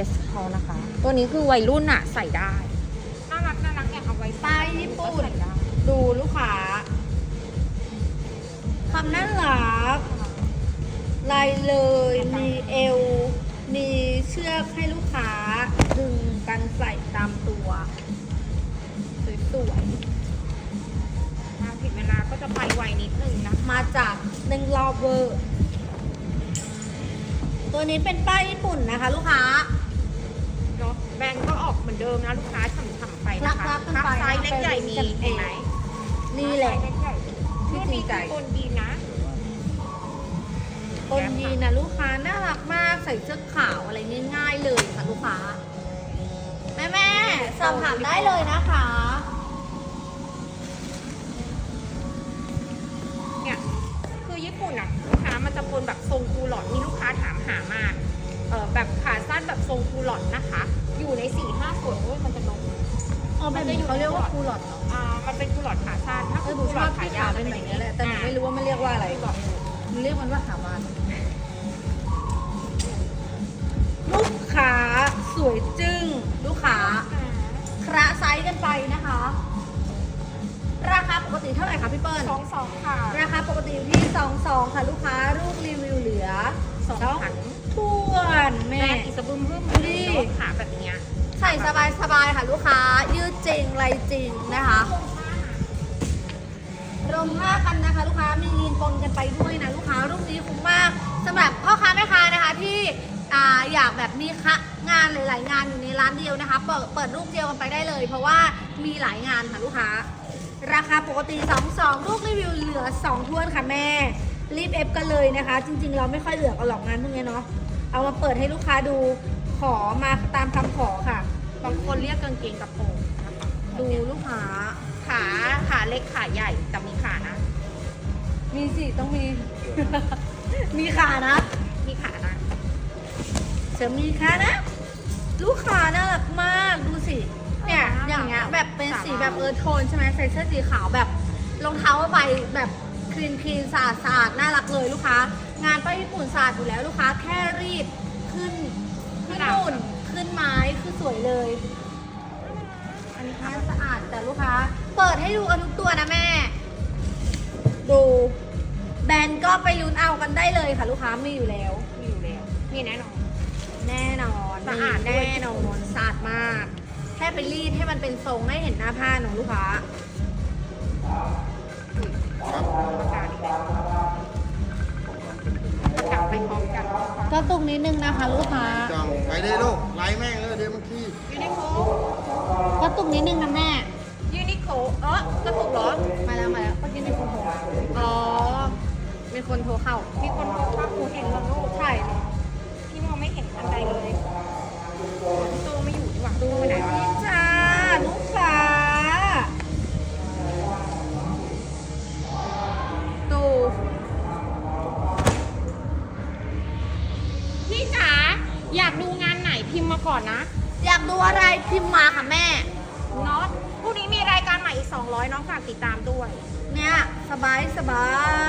อนแบบ US เขานะคะ ตัวนี้คือวัยรุ่นอะใส่ได้ น่ารักน่ารักอยากเอาไว้ใส่ป้ายญี่ปุ่น ก็ใส่ได้ดูลูกค้าความน่ารักลายเลย มีเอว มีเชือกให้ลูกค้า ดึงกันใส่ตามตัวสวยมาผิดเวลาก็จะไปไวนิดนึงนะๆมาจากหนึ่งรอบเวอร์ ตัวนี้เป็นป้ายญี่ปุ่นนะคะ ลูกค้าเนาะ แบรนด์ก็ออกเหมือนเดิมนะลูกค้าฉ่ำๆไปนะคะรักๆกันไปไซส์เล็กใหญ่มีกันเองเห็นไหมนี่แหละ ไซส์เล็กใหญ่มีที่รุ่นจรินี้งใจ คือคนดีนะต้นยีนนะลูกค้าน่ารักมากใส่เสื้อขาวอะไรง่ายๆเลยค่ะลูกค้า แม่แม่ๆสอบถามได้เลยนะคะ เนี่ย คือญี่ปุ่นอะลูกค้ามันจะปนแบบทรงคูลอดมีลูกค้าถามหามากเออแบบขาสั้นแบบทรงคูลอดนะคะ อยู่ใน4ี่ห้าส่วนด้วยมันจะลง อ๋อแบบนี้เขาเรียกว่าคูลอดเหรออ่า มันเป็นคูลอดขาสั้น ถ้าเอคืออหนูคูชลออบดขาที่ยาขาววเป็นแบบนี้แหละแต่หนูไม่รู้ว่ามันเรียกว่าอะไรบอกอยู่หนูเรียกมันว่าขาวานลูกค้าสวยจึ้งลูกค้าคระไซส์กันไปนะคะ ราคาปกติเท่าไหร่คะพี่เปิ้ลสองสองค่ะ ราคาปกติอยู่ที่2 2ค่ะ ลูกค้าลูกรีวิวเหลือสองแล้วพันทวนแม่แม่อีสบึมบึ้มนี่โดน ขาแบบเนี้ยใส่สบายสบายค่ะลูกค้า ยืดจริงไรจริงนะคะรวมผ้ากันนะคะ ลูกค้ามียีนปนกันไปด้วยนะลูกค้ารูปนี้คุ้มมากสำหรับพ่อค้าแม่ค้านะคะที่ออยากแบบมีคะงานหลาย ๆ งานอยู่ในร้านเดียวนะคะ เปิดเปิดรูปเดียวกันไปได้เลย เพราะว่ามีหลายงานค่ะลูกค้า ราคาปกติ 2 2ลูกรีวิวเหลือ 2ท้วนค่ะแม่ รีบเอฟกันเลยนะคะ จริง ๆ เราไม่ค่อยเหลือกันหรอกงานพวกนี้เนาะเอามาเปิดให้ลูกค้าดู ขอมาตามคำขอค่ะ บางคนเรียกกางเกงกระโปรงนะคะดูลูกค้าขาขาเล็กขาใหญ่แต่มีขานะ มีสิต้องมี มีขานะ มีขานะจะมีขานะ ลูกค้าน่ารักมากดูสิ เนี่ยน่ารักอย่างเงี้ยแบบเป็นสาระสีแบบเออโทนใช่ไหมใส่เสื้อสีขาวแบบรองเท้าใบแบบคลีนคลีนสะอาดสะอาดน่ารักเลยลูกค้า งานป้ายญี่ปุ่นสะอาดอยู่แล้วลูกค้าแค่รีดขึ้น ขึ้นหุ่นขึ้นไม้คือสวยเลย อันนี้ค่ะสะอาดแต่ลูกค้า เปิดให้ดูกันทุกตัวนะแม่ ดู แบรนด์ก็ไปลุ้นเอากันได้เลยค่ะ ลูกค้ามีอยู่แล้ว มีอยู่แล้ว มีแน่นอน แน่นอนสะอาดมีด้วยแน่นอนสะอาดมาก แค่ไปรีดให้มันเป็นทรงให้เห็นหน้าผ้าของลูกค้าประกาศอีกแล้วประกาศไปพร้อมกัน ก็ตรงนิดนึงนะคะลูกค้าจังไปเลยลูกไล่แม่งเลยเดี๋ยวมันขี้ยูนิโคก็ตรงนิดนึงนะแม่ยูนิโคเออกระตุกเหรอ มาแล้วมาแล้วเมื่อกี้มีคนโทรอ๋อมีคนโทรเข้า มีคนบอกว่าครูเห็นแล้วลูกใช่ พี่มองไม่เห็นอันใดเลยพี่โตไม่อยู่ พิมพ์มาค่ะแม่ น็อตพรุ่งนี้มีรายการใหม่อีก 200 น้องฝากติดตามด้วย เนี่ย สบายสบา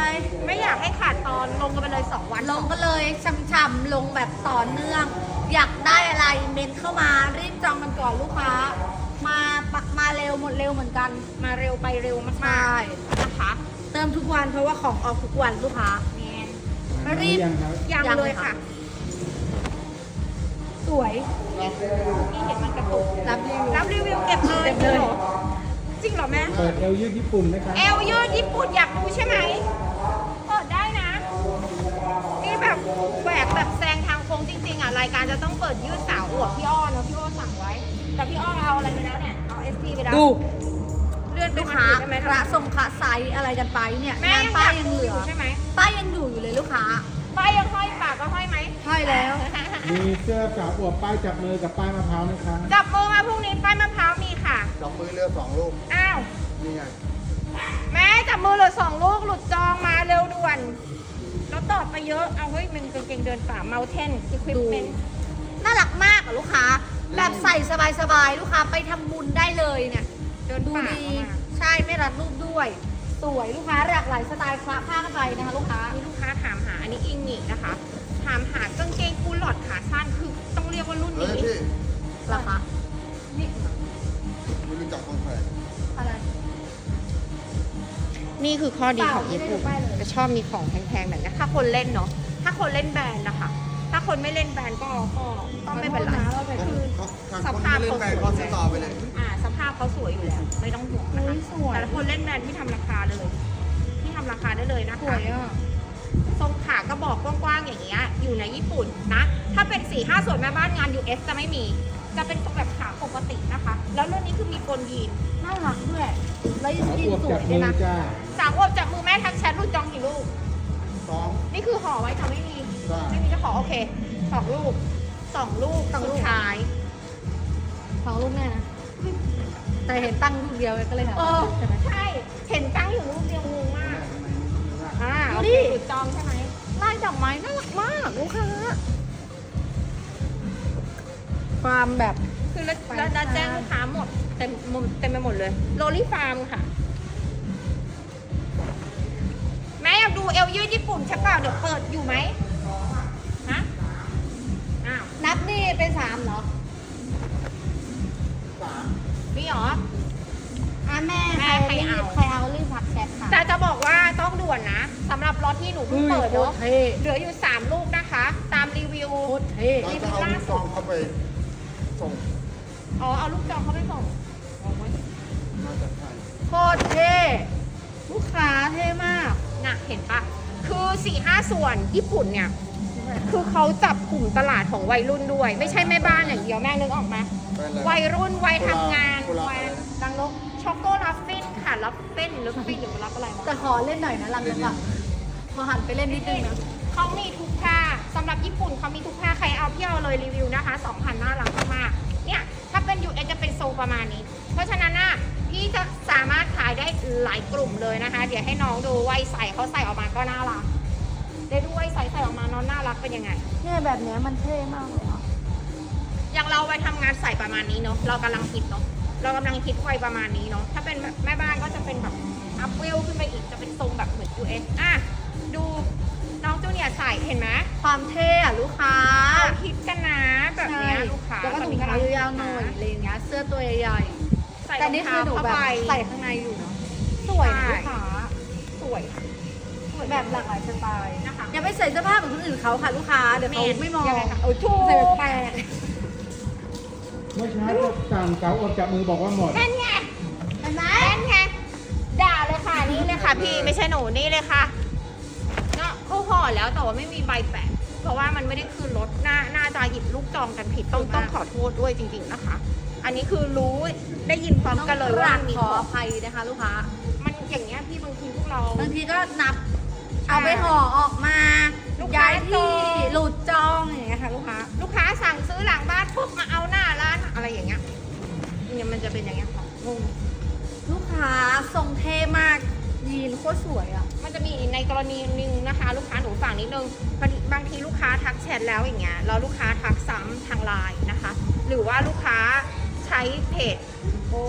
ยไม่อยากให้ขาดตอนลงกันไปเลย 2 วันลงก็เลยช่ำๆลงแบบต่อเนื่อง อยากได้อะไรเมนเข้ามารีบจองกันก่อนลูกค้า มาปักมาเร็วหมดเร็วเหมือนกันมาเร็วไปเร็วมากใช่ๆนะคะเติมทุกวันเพราะว่าของออกทุกวันลูกค้า แมนรีบยังยังเลเลยยค่ะค่ะ สวยพี่เห็นมันกระตุกรับรีวิวรับรีวิวเก็บเลยเก็บเลยหรอจริงเหรอแม่เปิดเอลยืดญี่ปุ่นไหมครับเอลยืดญี่ปุ่นอยากดูใช่ไหมเปิดได้นะ นี่แบบแหวกแบบแซงทางโค้งจริงๆอะรายการจะต้องเปิดยืดสาวอวดพี่อ้อนะพี่อ้อสั่งไว้ แต่พี่อ้อเอาอะไรไปแล้วเนี่ยเอาเอสพีไปแล้วดูเลื่อนไปลูกทางค้าอื่นได้ไหมพระทรงพระไซส์อะไรกันไปเนี่ยแม่งานยังอป้ายยากยังดูเหลืออยู่ใช่ไหมป้ายยังอยู่อยู่เลยลูกค้าป้ายยังห้อยปากก็ห้อยไหมห้อยแล้ว มีเสื้อสาวอวบป้ายจับมือกับป้ายมะพร้าวไหมคะจับมือมาพรุ่งนี้ป้ายมะพร้าวมีค่ะจับมือเรือสองลูก อ้าว นี่ไง แม่จับมือเหลือสองลูกหลุดจองมาเร็วด่วน แล้วตอบไปเยอะ เอาเฮ้ยมันกางเกงเดินป่า Mountain Equipment น่ารักมากอะลูกค้า แบบใส่สบายๆ ลูกค้าไปทำบุญได้เลยเนี่ย เดินดูป่าดีเข้ามา ใช่ไม่รัดรูปด้วย สวยลูกค้าหลากหลายสไตล์คละผ้ากันไปนะคะ ลูกค้า มีลูกค้าถามหาอันนี้อิงนี่นะคะ ถามหากางเกงคูลอดขาสั้นคือต้องเรียกว่ารุ่นเฮ้ยนี้พี่ราคานี่ไม่รู้จักคนใส่อะไร นี่คือข้อดีของเปล่าญี่ปุ่นไม่ได้ดูป้ายเลย จะชอบมีของแพงๆแบบนี้ถ้าคนเล่นเนาะถ้าคนเล่นแบรนด์นะคะถ้าคนไม่เล่นแบรนด์ก็ก็ก็ไม่เป็นไร ขอโทษนะว่าแบบคือทางคนที่เล่นแบรนด์เขาซื้อต่อไปเลย อ่าสภาพเขาสวยอยู่แล้ว ไม่ต้องห่วงนะคะอุ๊ยสวย แต่ละคนเล่นแบรนด์ที่ทำราคาเลย ที่ทำราคาได้เลยนะสคะวยอะ ทรงขากระบอกกว้างๆอย่างเงี้ยอยู่ในญี่ปุ่นนะ ถ้าเป็น4ี่ห้าส่วนแม่บ้านงาน US จะไม่มี จะเป็นทรงแบบขาปกตินะคะ แล้วเรื่องนี้คือมีกลยีนน่ารักด้วยแล้วยังสาวยีอนวบสวจับยด้มืวยอนะจ้าสาวอวบจับมือแม่ทักแชทรูดจองกี่ลูกสองนี่คือห่อไว้จะไม่มีได้ไม่มีเจ้าของโอเคสองลูกสองลูกสองลูกสุดท้ายสองลูกแน่นะแต่เห็นตั้งลูกเดียวก็เลยถามเออใช่ไหมใช่ เห็นตั้งอยู่ลูกเดียวงงมากอ่า ดูโอดิเคจุดจองใช่ไหมลายดอกไม้น่ารักมากลูกค้าความแบบคือแล้วไปแล้วแล้วค่ะแจ้งลูกค้าหมดเต็มหมดเต็มไปหมดเลยโรลี่ฟาร์มค่ะ แม่อยากดูเอลยืดญี่ปุ่นใช่เปล่าเดี๋ยวเปิดอยู่ไหมฮะอ้าวนับนี่เป็นสามเหรอ นะสำหรับรถที่หนูเพิ่งเปิดโคตรเนาะเท่เหลืออยู่ 3 ลูกนะคะ ตามรีวิวโคตรเท่เราจะเอาลูกซองเข้าไปส่งอ๋อเอาลูกจองเขาไปส่งน่าจะใช่โคตรเท่ลูกค้าเท่มากน่ะเห็นปะคือ4ี่ห้าส่วนญี่ปุ่นเนี่ย คือเขาจับกลุ่มตลาดของวัยรุ่นด้วย ไม่ใช่แม่บ้านอย่างเดียวแม่นึกออกไหมไปเลยวัยรุ่นวัยทำงานกุหลาบวัยดังลกช็อกโกลัฟฟินค่ะลัฟฟินหรือฟินหรือรับอะไรมาแต่ขอเล่นหน่อยนะลังนึงอะ พอหันไปเล่นนิดนึงนะ เขามีทุกผ้าสำหรับญี่ปุ่นเขามีทุกผ้าใครเอาพี่เอาเลยรีวิวนะคะ2,000น่ารักมากๆเนี่ย ถ้าเป็น US จะเป็นโซลประมาณนี้ เพราะฉะนั้นน่ะพี่จะสามารถขายได้หลายกลุ่มเลยนะคะ เดี๋ยวให้น้องดูวัยใส่เขาใส่ออกมาก็น่ารักเดี๋ยวดูวัยใส่ใส่ออกมาน้องน่ารักเป็นยังไง เนี่ยแบบเนี้ยมันเท่มากเลยอะอย่างเราไปทำงานใส่ประมาณนี้เนาะเรากำลังคิดเนาะเรากำลังคิดวัยประมาณนี้เนาะถ้าเป็นแบบแม่บ้านก็จะเป็นแบบอัพเวลขึ้นไปอีกจะเป็นทรงแบบเหมือน US อะ ดูน้องจูเนียร์ใส่เห็นไหมความเท่อะลูกค้าเขาคิดกันนะแบบเนี้ยลูกค้าแล้วก็ตถุอนงนี้เท้ายาวๆหกำน่ลัองยอะไรอย่างเงี้ยเสื้อตัวใหญ่ใส่ๆแต่นี่คือหนูรองแบเท้าบผ้าใบใส่ข้างในอยู่เนาะสวยนะลูกค้าสวยสวยแบบหลากหลายสไตล์นะคะอย่าไปใส่เสื้อผ้าเหมือนคนอื่นเขาค่ะลูกค้าเดี๋ยวเขาไม่มองยังไงคะโอ้ถูกใส่แปลกเมื่อเช้าก็สั่งสาวอวบจับมือบอกว่าหมดนั่นไงๆเห็นไหมนั่นไงด่าเลยค่ะนี่เลยค่ะพี่ไม่ใช่หนูนี่เลยค่ะเนาะเขา ห่อแล้วแต่ว่าไม่มีใบแปะ เพราะว่ามันไม่ได้คืนรถน่าน่าจะหยิบลูกจองกันผิดต้องต้องขอโทษด้วยจริง ๆนะคะ อันนี้คือรู้ได้ยินพร้อมกันเลยว่ามันมีขออภัยนะคะ ลูกค้า มันอย่างเงี้ยพี่บางทีพวกเรา บางทีก็นับ เอาไปห่อออกมาลูกค้าย้ายจที่องหลุดจองอย่างเงี้ยค่ะลูกค้า ลูกค้าสั่งซื้อหลังบ้านปุ๊บมาเอาหน้าร้านอะไรอย่างเงี้ยเนี่ยมันจะเป็นอย่างเงี้ยค่ะงงลูกค้าทรงเท่มาก ยีนโคตรสวยอะ มันจะมีในกรณีหนึ่งนะคะ ลูกค้าหนูฝั่งนิดนึงบางทีบางทีลูกค้าทักแชทแล้วอย่างเงี้ยแล้วลูกค้าทักซ้ำทางไลน์นะคะ หรือว่าลูกค้าใช้เพจ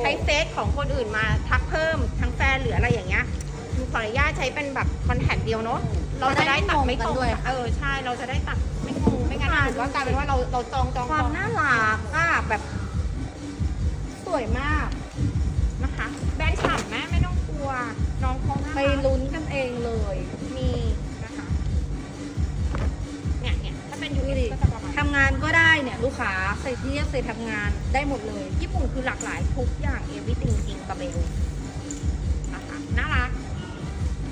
ใช้เฟซของคนอื่นมาทักเพิ่มทั้งแฟนหรืออะไรอย่างเงี้ยหนูขออนุญาตใช้เป็นแบบคอนแทคเดียวเนาะเราจะได้ตัดไม่ตรงจะได้ไม่งงกันด้วย เออใช่เราจะได้ตัดไม่งงไม่งั้นถือว่ากลายเป็นว่าเราเราจองจองควาจมองน่ารัก ใส่ที่ใส่ทำงานได้หมดเลย ญี่ปุ่นคือหลากหลายทุกอย่างเอวิติงจริงกับเบลนะคะน่ารัก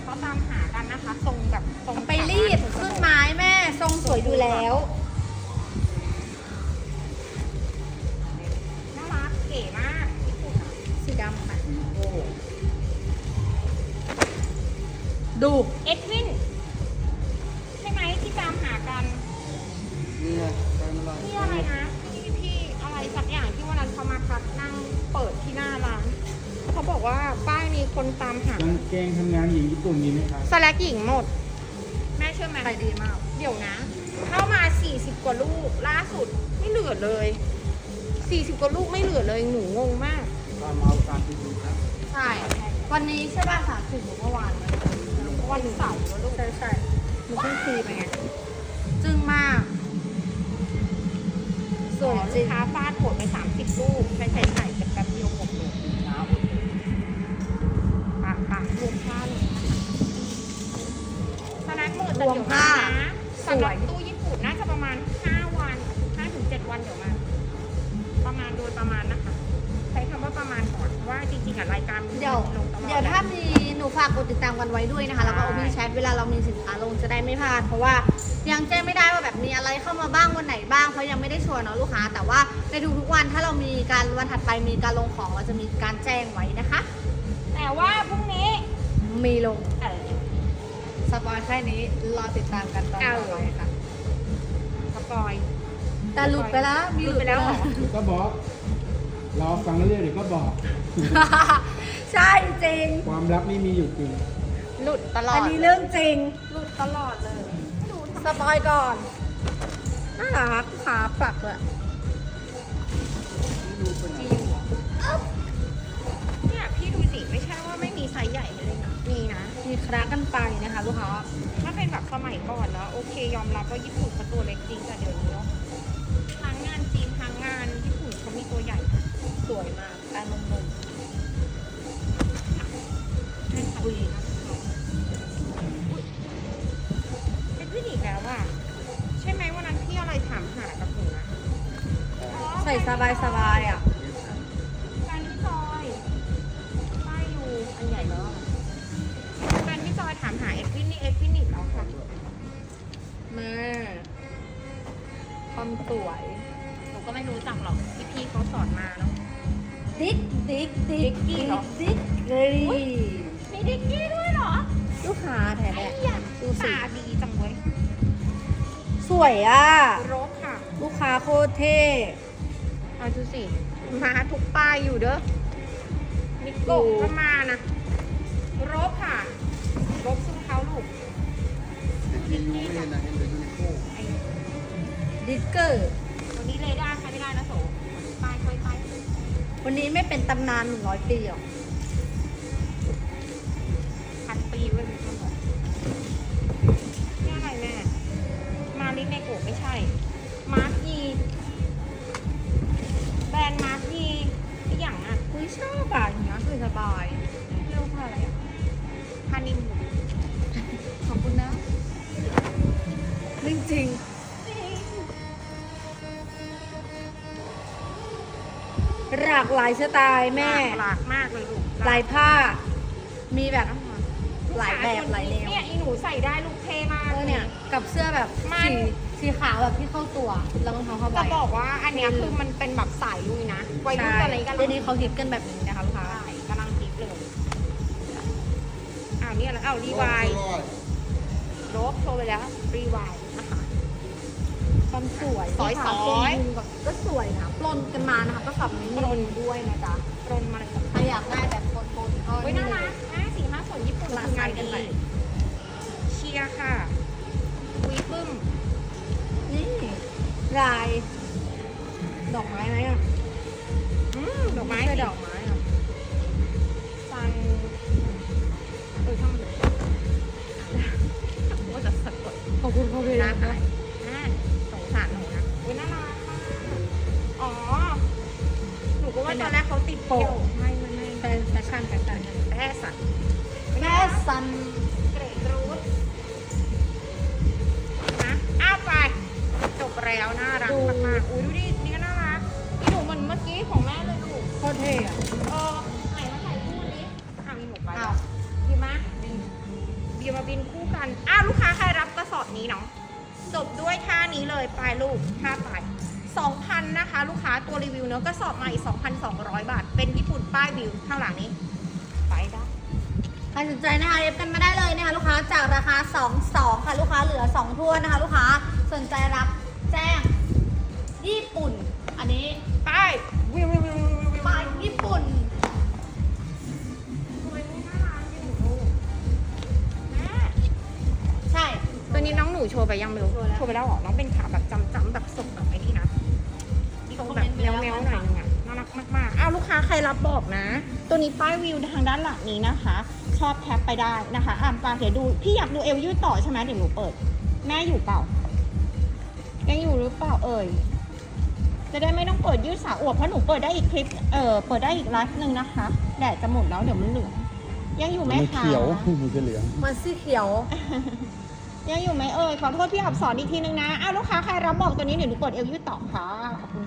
เขาตามหากันนะคะทรงแบบทรงไปรีดขึ้นไม้แม่ทรงสวยอยู่แล้วน่ารักเก๋มากญี่ปุ่นอะสีดำค่ะดูเอ็ดวินใช่ไหมที่ตามหากัน งเกงทำงานหญิงญี่ปุ่นมีไหมครับสแลกหญิงหมด แม่เชื่อไหมขายดีมาก เดี๋ยวนะ เข้ามา 40 กว่าลูกล่าสุดไม่เหลือเลย 40 กว่าลูกไม่เหลือเลยหนูงงมากตามเอาตามที่ดูครับใช่ วันนี้ใช่ป่ะสามสิบเมื่อวานไหมวันเสาร์วะลูกใช่ใช่มันเพิ่งคุยไปไงจึ้งมากสวยจริลูงกค้าฟาดหมดไป 30 ลูกใช้ใช้ใส่ะปะรวมค่าเลยสแลกหมดแต่เดี๋ยวมานะสำหรับตู้ญี่ปุ่นน่าจะประมาณ 5 วัน5-7วันเดี๋ยวมา ประมาณโดยประมาณนะคะ ใช้คำว่าประมาณก่อนเพราะว่าจริงๆอะรายการมันเดี๋ยวลงตลอดเดี๋ยวถ้ามีหนูฝากกดติดตามกันไว้ด้วยนะคะ แล้วก็ใช่โอมีแชทเวลาเรามีสินค้าลงจะได้ไม่พลาด เพราะว่ายังแจ้งไม่ได้ว่าแบบมีอะไรเข้ามาบ้างวันไหนบ้างเพราะยังไม่ได้ชวนเนาะลูกค้า แต่ว่าในทุกๆวันถ้าเรามีการวันถัดไปมีการลงของเราจะมีการแจ้งไว้นะคะ แต่ว่าพรุ่งนี้ มีลง เออ สปอยแค่นี้รอติดตามกันตอนต่อไปค่ะสปอย แต่หลุดไปแล้ว มีหลุดไปแล้วเหรอเดี๋ยวก็บอก รอฟังเรื่อยๆเดี๋ยวก็บอก ใช่จริง ความลับไม่มีอยู่จริง หลุดตลออัดนนี้เรื่องจริง หลุดตลอดเลย สปอยก่อน น่ารักขาปักเลยจริงเหรอเนี่ยพี่ดูสิไม่ใช่ว่าไม่มีไซส์ใหญ่เลยนะ มีนะ มีคระกันไปนะคะลูกค้าถ้าเป็นแบบสมัยก่อนแล้วโอเค ยอมรับว่าญี่ปุ่นเขาตัวเล็กจริงแต่เดี๋ยวนี้เนาะทั้งงานจีนทั้งงานญี่ปุ่นเขามีตัวใหญ่นะสวยมากการนมนมให้ขัดดีนะอุ๊ยเป็นผู้หญิงแล้วอะใช่ไหมวันนั้นพี่อะไรถามหากับหนูนะอ๋อใส่สบายสบ รู้จักหรอกที่พี่เขาสอนมาเนาะดิ๊กดิ๊กดิ๊กดิ๊กกี้เหรอดิ๊กเฮ้ยมีดิกกี้ด้วยเหรอลูกค้าแท้ไอ้แยาดูสิ ตาดีจังเว้ยสวยอะรบค่ะลูกค้าโคตรเท่ เอาดูสิมาทุกป้ายอยู่เด้อมิโกะก็มานะรบค่ะรบซึ่งเขาลูกเห็นยูไม่เห็นนะเห็นแต่ยูนิโคไอ้ดิสเกอร์วันนี้เรดาร์ใช้ไม่ ได้นะโสป้ายค่อยป้ายวันนี้ไม่เป็นตำนาน100ปีหรอกพันปีเว้ยมีคนบอกนี่อะไรแม่ มาลิเนโกะไม่ใช่ มาร์กีแบรนด์มาร์กีอีกอย่างอะอุ้ยชอบอะอย่างเงี้ยคือสบาย หลากหลายสไตล์แม่ หลากมากเลยลูกลายผ้า มีแบบหลายแบบหลายแนวเนี่ยอีหนูใส่ได้ลูกเท่มาก เออเนี่ยกับเสื้อแบบมันสีสีขาวแบบที่เข้าตัวแล้วรองเท้าผ้าใบจะบอกว่าอันเนี้ยคือมันเป็นแบบสายลุยนะวัยรุ่นใช่อะไรกันเดี๋ยวนี้เขาฮิตกันแบบนี้นะคะลูกค้าใช่กำลังฮิตเลยอ้าวเนี่ยแล้วอ้าวรีวายร้อยลบโชว์ไปแล้วรีวายนะคะความสวยสอยลูกค้าสอยปล้นแบบก็สวยนะ ปล้นกันมานะคะก็สับนี้ปล้นด้วยนะจ๊ะรนมาเลยกับใครอยากได้แบบปล้นปล้นก็เฮ้ยนี่น่าเลรัยกนะสี่ห้าส่วนญี่ปุ่นลาคืองานใส่กันดีไปเชียร์ค่ะวีปึ้มนี่ลาย ดอกไม้ไหมอะอืมดอกไม้ใช่สิดอกไม้ อนแรกเขาติดเที่ยวไม่ไม่ไม่แฟนแฟชั่นแฟชั่นแป้สัตว์แม่ซันเกรดรูทนะอ้าวไปจบแล้วน่ารักมากๆอุ้ยดูดินี่ก็น่ารักอีหนูเหมือนเมื่อกี้ของแม่เลยลูกโคตรเท่อะเออไหนมาใส่คู่นี้อ้าวมีหนูไปอ้วดีมะบินเบียร์มาบินคู่กันอ้าวลูกค้าใครรับกระสอบนี้เนาะจบด้วยท่านี้เลยปลายลูกท่าป นะคะ ลูกค้าตัวรีวิวเนื้อก็สอบใหม่ 2,200 บาท เป็นญี่ปุ่นป้ายวิวข้างหลังนี้ ไปด้ใครสนใจนะคะเอฟกันมาได้เลยนะคะลูกค้าจากราคา 2-2 ค่ะ ลูกค้าเหลือ 2ทั่วนะคะ ลูกค้าสนใจรับแจ้งญี่ปุ่น อันนี้ป้ายวิววิววิววิวป้ายญี่ปุ่นใช่ตัวนี้น้องหนูโชว์ไปยังไม่รู้โชว์ไปแล้วหรอ น้องเป็นขาแบบจำจำแบบทรงแบบไอ้นี่ นะตรงแบบแมวๆหน่อยนึงอะน่ารักมากๆอ้าวลูกค้าใครรับบอกนะ ตัวนี้ป้ายวิวทางด้านหลังนี้นะคะ ชอบแคปไปได้นะคะอะปาเดี๋ยวดู พี่อยากดูเอลยืดต่อใช่ไหมเดี๋ยวหนูเปิด แม่อยู่เปล่า ยังอยู่หรือเปล่าเอ่ย จะได้ไม่ต้องเปิดยืดสาวอวบเพราะหนูเปิดได้อีกคลิป เออเปิดได้อีกไลฟ์หนึ่งนะคะ แดดจะหมดแล้วเดี๋ยวมันเหลืองยังอยู่ไหมคะ เขียวมันจะเหลือง มันสีเขียว ยังอยู่ไหมเอ่ย ขอโทษพี่อับสอนอีกทีนึงนะ อ้าวลูกค้าใครรับบอกตัวนี้เดี๋ยวหนูเปิดเอลยืดต่อค่ะขอบคุณ